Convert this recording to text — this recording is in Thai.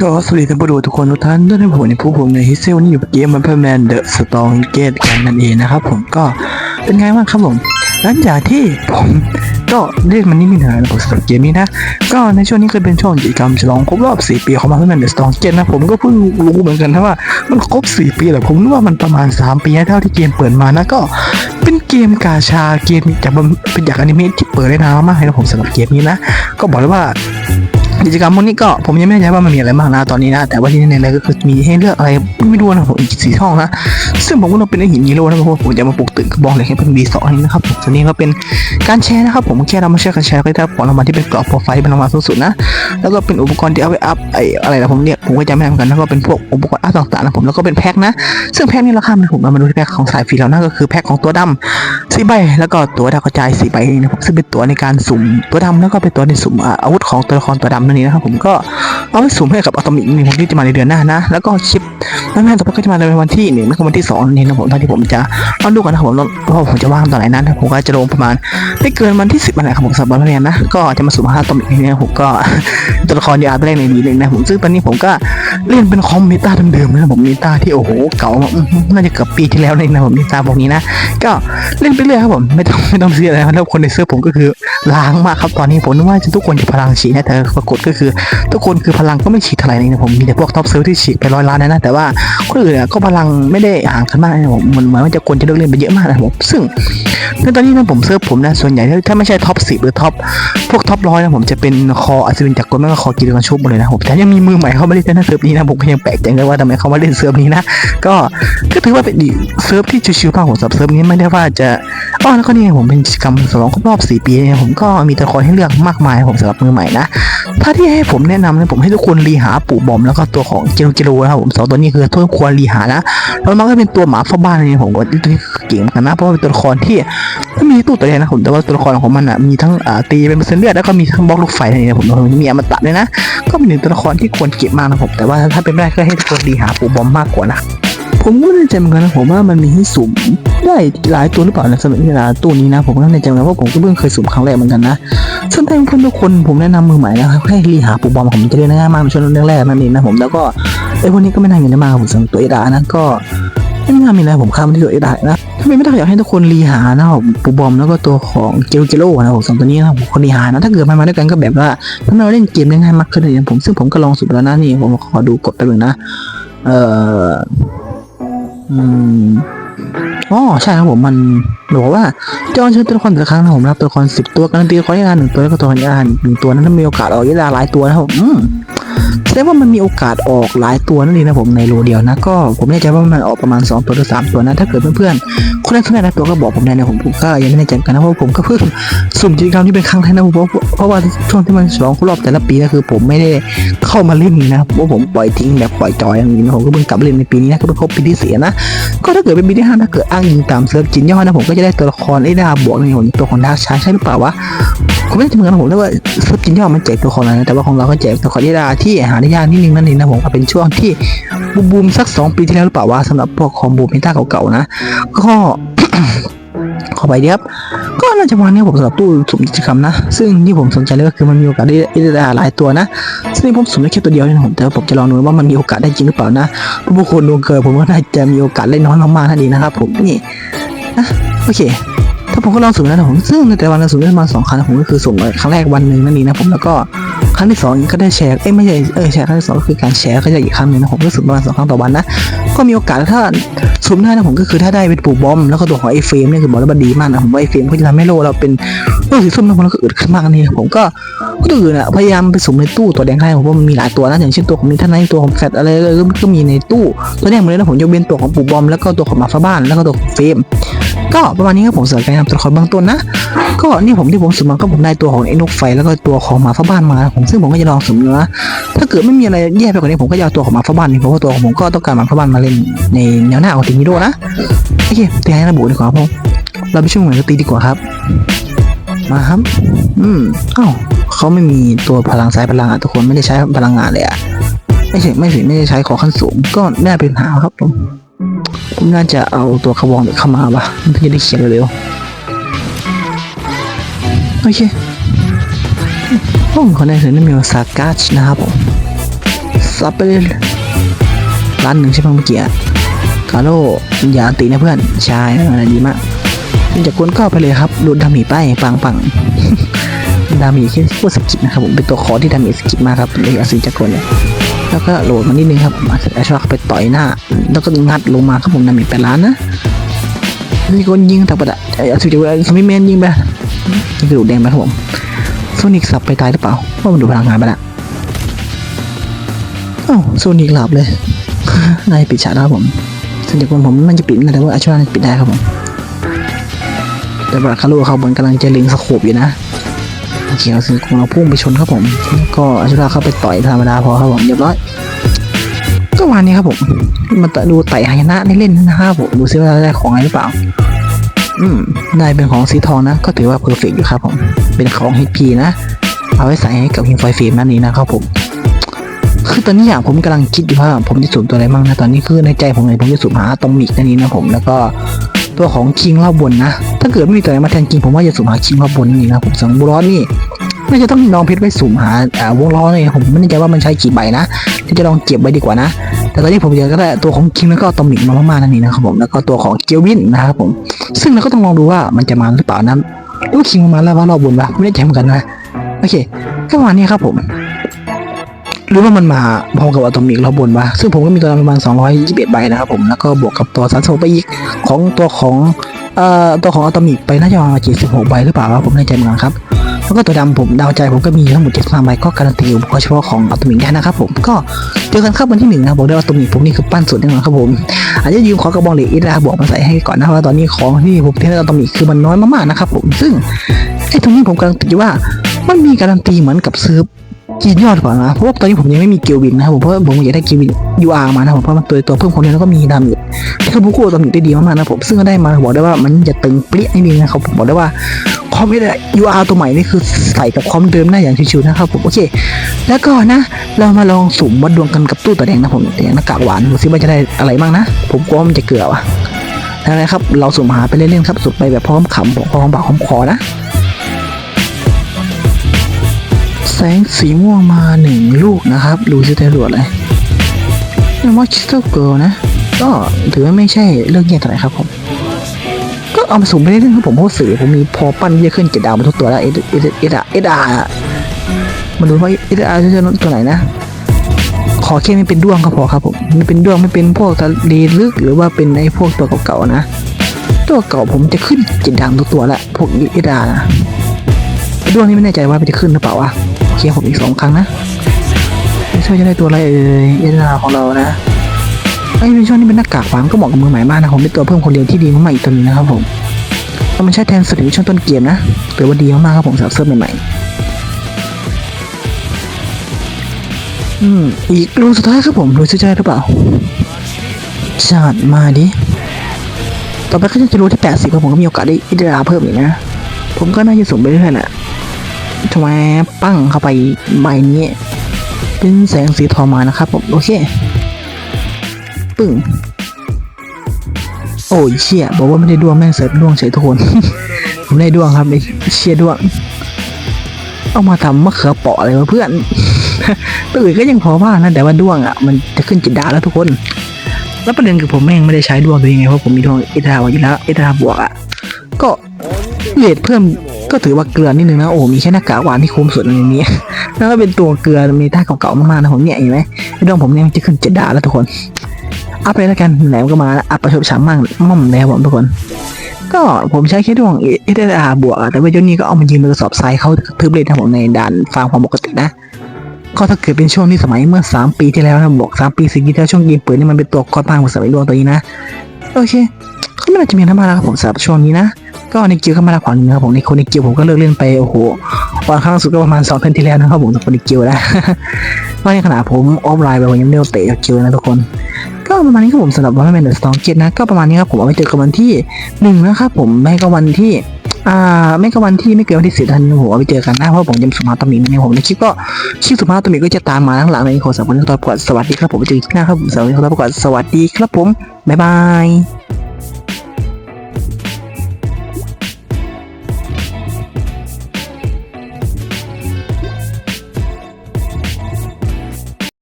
ก็สวัสดีท่านผู้ดูทุกคนทุกท่านด้วยในผมในผู้ผมในฮิเซลนี่อยู่เกมมันเพื่อแมนเดอะสตองเกตกันนั่นเองนะครับผมก็เป็นไงบ้างครับผมหลังจากที่ผมก็เรียกมันนี่มีเนื้อนะผมสำหรับเกมนี้นะ ก็ในช่วงนี้เคยเป็นช่วงกิจกรรมฉลองครบรอบ 4 ปีของมันเพื่อแมนเดอะสตองเกตนะผมก็เพิ่งรู้เหมือนกันนะว่ามันครบ 4 ปีแหละผมนึกว่ามันประมาณ 3 ปีเท่าที่เกมเปิดมานะก็เป็นเกมกาชาเกมจากเป็นจากอนิเมะที่เปิดได้นานมากเลยนะผมสำหรับเกมนี้นะ ก็บอกเลยว่า กิจกรรมพวกนี้ก็ผมยังไม่แน่ใจว่ามันมีอะไรบ้างนะตอนนี้นะ แต่ว่าที่แน่ๆเลยก็คือมีให้เลือกอะไรไม่รู้นะผมอีกสี่ช่องนะ ซึ่งผมก็ต้องเป็นไอหินฮีโร่นะครับผมจะมาปลุกตื่นกระบอกเหล็กให้เป็นดีสองนี้นะครับผมส่วนนี้ก็เป็นการแชร์นะครับผมแค่เรามาแชร์กันแชร์ก็ได้ของรางวัลที่เป็นกรอบโปรไฟล์เป็นรางวัลสูงสุดนะแล้วก็เป็นอุปกรณ์ที่เอาไว้อัพไออะไรนะผมเรียกผมก็จำไม่ได้เหมือนกันแล้วก็เป็นพวกอุปกรณ์อัพต่างๆนะผมแล้วก็เป็นแพ็คนะ ซึ่งแพ็คนี้ราคามันผมเอามาดูที่แพ็คของสายฟรีแล้วนะก็คือแพ็คของตัวดำสี่ใบแล้วก็ตัวดาวกระจายสี่ใบนี่นะครับซึ่งเป็นตัวในการสุ่มตัวดำแล้วก็เป็นตัวในสุ่มอาวุธของตัวละครตัวดำนั่นเองนะครับผมก็ เอาไปสุ่มให้กับอะตอมิกนี่ผมที่จะมาในเดือนหน้านะ แล้วก็ชิปแม่ๆต่อไปก็จะมาในวันที่หนึ่งแล้วก็วันที่สองนั่นะผมตอนที่ผมจะลองดูกันนะผมว่าผมจะว่างตอนไหนนั้นผมก็จะลงประมาณไม่เกินวันที่สิบวันไหนครับผมสำหรับวันเรียนนะก็จะมาสุ่มหาอะตอมิกนี่นะผมก็ตัวละครยาตัวแรกในนี้เลยนะผมซึ่งตอนนี้ผมก็เล่นเป็นคอมเมต้าเดิมๆนะผมเมต้าที่โอ้โหเก่ามากน่าจะเกือบปีที่แล้วเลยนะผมเมต้าพวกนี้นะก็เล่นไปเรื่อยครับผมไม่ต้องไม่ต้องเสียอะไรแล้วคนในเสื้อผมก็คือล้างมากครับตอนนี้ผมนึกว่าทุกคนจะพลังฉีนะแต่ปรากฏก็คือทุกคนคือพลังก็ไม่ฉีดเท่าไหร่เลยนะผมมีแต่พวกท็อปเซิร์ฟที่ฉีดไปร้อยล้านนะนะแต่ว่าคนอื่นอะก็พลังไม่ได้ห่างกันมากนะผมเหมือนเหมือนว่าจะคนจะเลิกเล่นไปเยอะมากนะผมซึ่งในตอนนี้นะผมเซิร์ฟผมนะส่วนใหญ่ถ้าไม่ใช่ท็อปสิบหรือท็อปพวกท็อปร้อยนะผมจะเป็นคออัศวินจากกลไม่ก็คอกิรกันชุบหมดเลยนะผมแต่ยังมีมือใหม่เข้ามาเล่นในเซิร์ฟนี้นะผมก็ยังแปลกใจเลยว่าทำไมเขามาเล่นเซิร์ฟนี้นะก็ก็ถือว่าเป็นเซิร์ฟที่ชิวๆมากผมสำหรับเซิร์ฟนี้ไม่ได้ว่าจะอ๋อแล้วก็นี่ผมเป็นกิจกรรมฉลองครบรอบ4ปีเนี่ยผมก็มีตัวละครให้เลือกมากมายผมสำหรับมือใหม่นะ ถ้าที่ให้ผมแนะนำนะผมให้ทุกคนรีหาปู่บอมแล้วก็ตัวของเจโรเจโรนะครับผมสองตัวนี้คือทุกควรรีหานะแล้วมันก็เป็นตัวหมาฟ้าบ้านนี่ผมก็ตัวนี้เก่งเหมือนกันนะเพราะว่าเป็นตัวละครที่ไม่มีตู้ตัวเดียวนะผมแต่ว่าตัวละครของมันอะมีทั้งอ่าตีเป็นเปอร์เซ็นต์เลือดแล้วก็มีทั้งบล็อกลูกไฟอะไรเนี่ยผมมีอมตะด้วยนะ ก็เป็นหนึ่งตัวละครที่ควรเก็บมากนะผมแต่ว่าถ้าเป็นไม่ได้ก็ให้ทุกคนรีหาปู่บอมมากกว่านะ ผมก็ไม่แน่ใจเหมือนกันนะผมว่ามันมีให้สุ่มได้หลายตัวหรือเปล่านะสำหรับเวลาตู้นี้นะ ผมก็ไม่แน่ใจเหมือนกันเพราะผมก็เพิ่งเคยสุ่มครั้งแรกเหมือนกันนะซึ่งถ้าเพื่อนทุกคนผมแนะนำมือใหม่นะครับให้รีหาปูบอมผมจะเรียนง่ายมากเป็นช่วงเรื่องแรกนั่นเองนะผมแล้วก็ไอ้พวกนี้ก็ไม่น่ามีอะไรมากผมสำหรับตัวเอดานะก็ไม่น่ามีอะไรผมข้ามไปที่ตัวเอดานะถ้าไม่ได้อยากให้ทุกคนรีหานะครับปูบอมแล้วก็ตัวของเจลเจโร่นะผมสองตัวนี้นะผมคนรีหานะถ้าเกิดมันมาด้วยกันก็แบบว่าทำให้เราเล่นเกมได้ง่ายมากขึ้นเลยผมซึ่งผมก็ลองสุ่มแล้วนะนี่ผมขอดูกดไปเลยนะเอ่อ อืมอ๋อใช่ครับผมมัน บอกว่าจอนเชิญตัวละครแต่ละครั้งนะผมรับตัวละครสิบตัวการันตีลครยาหนึ่งตัวแล้วก็ตัวละครหนึ่งตัวนั้นมีโอกาสออกยาหลายตัวนะครับอืมแสดงว่ามันมีโอกาสออกหลายตัวนั่นเองนะผมในโลเดียวนะก็ผมไม่แน่ใจว่ามันออกประมาณ 2 ตัวหรือ3ตัวนะถ้าเกิดเพื่อนๆคนแรกคนแรกนะตัวก็บอกผมได้นะผมก็ยังไม่แน่ใจกันนะเพราะผมก็เพิ่งสุ่มกิจกรรมที่เป็นครั้งแรกนะเพราะเพราะว่าช่วงที่มันฉลองครอบแต่ละปีนะคือ ผมไม่ได้เข้ามาเล่นนะเพราะผมปล่อยทิ้งแบบปล่อยจอยอย่างนี้นะผมก็เพิ่งกลับเล่นในปีนี้นะก็เพิ่งครบปีที่สี่นะก็ถ้าเกิดเป็นปีที่ห้าถ้าเกิดอ้างอิงตามเซิร์ฟจินย่อนะผมก็จะได้ตัวละครไอ้ดาบวกในผมตัวของดาร์กชาใช่หรือเปล่าวะผมไม่ได้เหมือนกันนะผมเรียกว่าซิร์ฟจินย่อมันแจกตัวละครอะไรนะแต่ว่าของเราก็แจกตัวละครไอ้ดาที่หาได้ยากนิดนึงนั่นเองนะผมก็เป็นช่วงที่บูมบูมสักสองปีที่แล้วหรือเปล่าวะสำหรับพวกคอมบูเมตาเก่าๆนะก็ขอไปเดียบก็น่าจะประมาณนี้ผมสำหรับตู้สุ่มกิจกรรมนะ ซึ่งที่ผมสนใจเลยก็คือมันมีโอกาสได้ได้หลายตัวนะซึ่งผมสุ่มได้แค่ตัวเดียวนี่นะผมแต่ว่าผมจะลองดูว่ามันมีโอกาสได้จริงหรือเปล่านะเพราะบางคนดวงเกินผมก็น่าจะมีโอกาสได้น้อยมากๆนั่นเองนะครับผมนี่ นะโอเค ถ้าผมก็ลองสุ่มแล้วนะผมซึ่งในแต่วันเราสุ่มได้ประมาณสองครั้งผมก็คือสุ่มครั้งแรกวันหนึ่งนั่นเองนะผมแล้วก็ครั้งที่สองก็ได้แชร์เอ้ยไม่ใช่เออแชร์ครั้งที่สองก็คือการแชร์ก็จะอีกครั้งหนึ่งนะผมก็สุ่มประมาณสองครั้งต่อวันนะก็มีโอกาสถ้าสุ่มได้นะผมก็คือถ้าได้เป็นปูบอม แล้วก็ตัวของไอ้เฟรมเนี่ยคือบอกแล้วมันดีมากนะผมว่าไอ้เฟรมก็จะทำให้โลเราเป็นโลสีส้มนะผมแล้วก็อึดขึ้นมากนี่ผมก็ก็ตัวอื่นอะพยายามไปสุ่มในตู้ตัวแดงได้ผมว่ามันมีหลายตัวนะอย่างเช่นตัวของมิทันไนตัวของแฟตอะไรก็มีในตู้ตัวแดงหมดเลยนะผมยกเว้นตัวของปู่บอมแล้วก็ตัวของมาฟ้าบ้านแล้วก็ตัวของเฟรม ก็ประมาณนี้ครับผมสำหรับการนำตัวละครเบื้องต้นนะ ก็นี่ผมที่ผมสุ่มมาก็ผมได้ตัวของไอ้นกไฟแล้วก็ตัวของหมาฟ้าบ้านมาผมซึ่งผมก็จะลองสุ่มเนื้อถ้าเกิดไม่มีอะไรแย่ไปกว่านี้ผมก็จะเอาตัวของหมาฟ้าบ้านนี่เพราะว่าตัวของผมก็ต้องการหมาฟ้าบ้านมาเล่นในแนวหน้าของทีมฮีโร่นะโอเคเตียงให้ระบุดีกว่าครับผมเราไปช่วยเหมือนตีดีกว่าครับ มาครับ อืมอ้าวเขาไม่มีตัวพลังสายพลังอะทุกคนไม่ได้ใช้พลังงานเลยอะไม่ใช่ไม่ใช่ไม่ได้ใช้ขอขั้นสูงก็น่าเป็นปัญหาครับผม ผมน่าจะเอาตัวขบองเข้ามาปะมันจะได้เขียนเร็วโอเคห้องของนายเสือนั่นมีว่าซากัชนะครับผมซับไปเลยล้านหนึ่งใช่ไหมเมื่อกี้อะคาโร่อย่าตินะเพื่อนใช่อะไรดีมากจากคนก็ไปเลยครับโดนดามีไปปังปังดามีแค่พวกสกิปนะครับผมเป็นตัวคอที่ดามีสกิปมากครับเลยอาศิจากคนเนี่ย แล้วก็โหลดมานิดนึงครับอาชาไปต่อยหน้า แล้วก็งัดลงมาครับผมดามีไปล้านนะมีคนยิงแต่ประดะไอ้อาศิจากสมิแมนยิงไปยิงกระดูกแดงไปครับผมโซนิกสับไปตายหรือเปล่าว่ามันดูพลังงานไปละอ้าวโซนิกหลับเลยนายปิดฉากแล้วครับผมส่วนจากคนผมมันจะปิดนะแต่ว่าอาชาปิดได้ครับผมแต่บราคาโลเขาบนกำลังจะล็งสโคบอยู่นะ เคเราซื้อของเราพุ่งไปชนครับผมแล้วก็อาชุราเข้าไปต่อยธรรมดาพอครับผมเรียบร้อยก็วันนี้ครับผมมาตะดูไต่หายนะเล่นๆนะครับผมดูซิว่าได้ของอะไรหรือเปล่า อืมได้เป็นของสีทองนะ ก็ถือว่าเพอร์เฟกอยู่ครับผมเป็นของ HP นะ เอาไว้ใส่ให้กับฮิมไฟฟิล์มนั่นนี้นะครับผมคือตอนนี้อย่างผมกำลังคิดอยู่ว่าผมจะสุ่มตัวอะไรบ้างนะตอนนี้คือในใจผมเลยผมจะสุ่มหาตอมิกนั่นนี้นะผมแล้วก็ ตัวของคิงรอบบนนะ ถ้าเกิดไม่มีตัวไหนมาแทนคิงผมว่าจะสุ่มหาคิงรอบบนนี่นะผมสังบุรอสนี่น่าจะต้องลองเพชรไว้สุ่มหาอ่าวงล้อนี่ผมไม่แน่ใจว่ามันใช้กี่ใบนะที่จะลองเก็บไว้ดีกว่านะ แต่ตอนนี้ผมจะก็ได้ตัวของคิงแล้วก็ตอมิกมามากๆนั่นเองนะครับผมแล้วก็ตัวของเกลวินนะครับผม ซึ่งเราก็ต้องลองดูว่ามันจะมาหรือเปล่านะว่าคิงมาแล้วว่ารอบบนวะไม่แน่ใจเหมือนกันนะโอเคก็ประมาณนี้ครับผม หรือว่ามันมาพร้อมกับอะตอมิกรอบบนวะซึ่งผมก็มีตัวประมาณ 221 ใบนะครับผมแล้วก็บวกกับตัวซันโซไปอีกของตัวของเอ่อตัวของอะตอมิกไปน่าจะประมาณ76ใบหรือเปล่าครับผมไม่แน่ใจเหมือนกันครับแล้วก็ตัวดำผมดาวใจผมก็มีทั้งหมด75ใบก็การันตีอยู่เฉพาะของอะตอมิกได้นะครับผมก็เจอกันครับวันที่หนึ่งนะบอกได้ว่าอะตอมิกผมนี่คือปั้นสุดแน่นอนครับผมอาจจะยืมของกระบองเหล็กอิราบวกมาใส่ให้ก่อนนะว่าตอนนี้ของที่ผมเทสอะตอมิกคือมันน้อยมากๆนะครับผมซึ่งไอ้ตรงนี้ผมกำลังติดว่ามันมีการันตีเหมือนกับซื้อ จีนยอดกว่านะเพราะว่าตอนนี้ผมยังไม่มีเกลวินนะครับผมเพราะผมอยากได้เกลวิน UR มานะครับผมเพราะมันตัวตัวเพิ่มความเร็วแล้วก็มีดาเมจที่เขาบุกูตอนนี้ได้ดีมากๆนะผมซึ่งก็ได้มาบอกได้ว่ามันจะตึงเปรี้ยนี่นะครับผมบอกได้ว่าความไม่ได้ UR ตัวใหม่นี่คือใส่กับความเดิมได้อย่างชิวๆนะครับผมโอเค แล้วก็นะ เรามาลองสุ่มวัดดวงกันกับตู้ตัวแดงนะผมแดงหน้ากากหวานดูซิว่าจะได้อะไรบ้างนะ ผมกลัวมันจะเกลือว่ะนะครับเราสุ่มหาไปเล่นๆครับสุ่มไปแบบพร้อมขำพร้อมปากพร้อมคอนะ สงสีม่วงมาหนึ่งลูกนะครับดูซิตำรวจเลยเรียกว่าคิสตัลเกิลนะ ก็ถือว่าไม่ใช่เรื่องแย่เท่าไหร่ครับผม ก็เอามาสุ่มไปเรื่อยๆครับผมเพราะว่าสื่อผมมีพอปั้นเยอะขึ้นเจ็ดดาวมาทุกตัวแล้วเอเอเอเอเอดามาดูว่าเอดาจะเจอตัวไหนนะ ขอแค่ไม่เป็นด้วงก็พอครับผมไม่เป็นด้วงไม่เป็นพวกทะเลลึกหรือว่าเป็นไอ้พวกตัวเก่าๆนะ ตัวเก่าผมจะขึ้นเจ็ดดาวทุกตัวละพวกเอดานะด้วงนี่ไม่แน่ใจว่าจะขึ้นหรือเปล่าวะ เคลียร์ผมอีกสองครั้งนะไม่ใช่จะได้ตัวอะไรเอ่ยเอ็นาของเรานะไอ้ในช่วงนี้เป็นหน้ากากฟางก็เหมาะกับมือใหม่มากนะผมเป็นตัวเพิ่มคนเดียวที่ดีมากๆอีกตัวนึงนะครับผมแล้วมันใช้แทนสถิติช่วงต้นเกมนะถือว่าดีมากๆครับผมสำหรับเซิร์ฟใหม่ๆอืมอีกรูสุดท้ายครับผมรูสุดท้ายหรือเปล่าจัดมาดิต่อไปก็จะรูที่แปดสิบครับผมก็มีโอกาสได้อิดราเพิ่มอีกนะ ผมก็น่าจะส่งไปเรื่อยแหละ ทำไมปั้งเข้าไปใบนี้ เป็นแสงสีทองมานะครับผมโอเค ปึ้ง โอ้ยเชี่ยบอกว่าไม่ได้ดวงแม่งเสร็จดวงเฉยทุกคน ผมได้ดวงครับไอ้เชี่ยดวง เอามาทำมะเขือเปาะอะไรวะเพื่อนตัวอื่นก็ยังพอว่านะแต่ว่าดวงอะมันจะขึ้นจิตดาแล้วทุกคน แล้วประเด็นคือผมแม่งไม่ได้ใช้ดวงตัวเองไงเพราะผมมีดวงเอทาวอยู่แล้วเอทาบวกอะก็เลทเพิ่ม ก็ถือว่าเกลือนิดนึงนะโอ้มีแค่หน้ากากหวานที่คุ้มสุดในนี้แล้วก็เป็นตัวเกลือมีท่าเก่าๆมากๆนะผมเนี่ยเห็นไหมไอ้ดวงผมเนี่ยมันจะขึ้นเจ็ดดาแล้วทุกคนอัพไปแล้วกันแหลมก็มาอัพประชดฉามมั่งม่อมแล้วผมทุกคน ก็ผมใช้แค่ดวงเอเออาบวก แต่ว่าเจ้านี้ก็เอามายืนในกระสอบทรายเขาทึบเลยนะผมในด่านฟาร์มความปกตินะก็ถ้าเกิดเป็นช่วงที่สมัยเมื่อ 3 ปีที่แล้วนะบอก 3 ปีสี่ปีที่แล้วช่วงเกมเปิดนี่มันเป็นตัวคอร์ดพางของสมัยดวงตัวนี้นะ โอเคก็ไม่น่าจะมีน้ำมาแล้วครับผมสำหรับช่วงนี้นะ ก็ในเกียวเข้ามาล้วขวาหนึ่งนะครับผมในคนในเกียวผมก็เลิกเล่นไปโอ้โหวันครั้งล่าสุดก็ประมาณสองเดือนที่แล้วนะครับผมคนในเกียวนะว่าในขณะผมออฟไลน์ไปผมยังไม่ได้เตะกับเกียวนะทุกคน ก็ประมาณนี้ครับผมสำหรับวันแมนเดอร์สตองเกตนะก็ประมาณนี้ครับผมเอาไว้เจอกันวันที่หนึ่งนะครับผมไม่ก็วันที่อ่าไม่ก็วันที่ไม่เกินวันที่สิบธันวาคมเอาไปเจอกันนะเพราะผมจะสุภาพตมิในผมในคลิปก็คลิปสุภาพตมิก็จะตามมาข้งหลังในโฆษณาวันนี้ขอตัวประกวดสวัสดีครับผมไปเจอกันหน้าครับผมสวัสดีครับประกวดสวัสดีครับผมบ๊ายบาย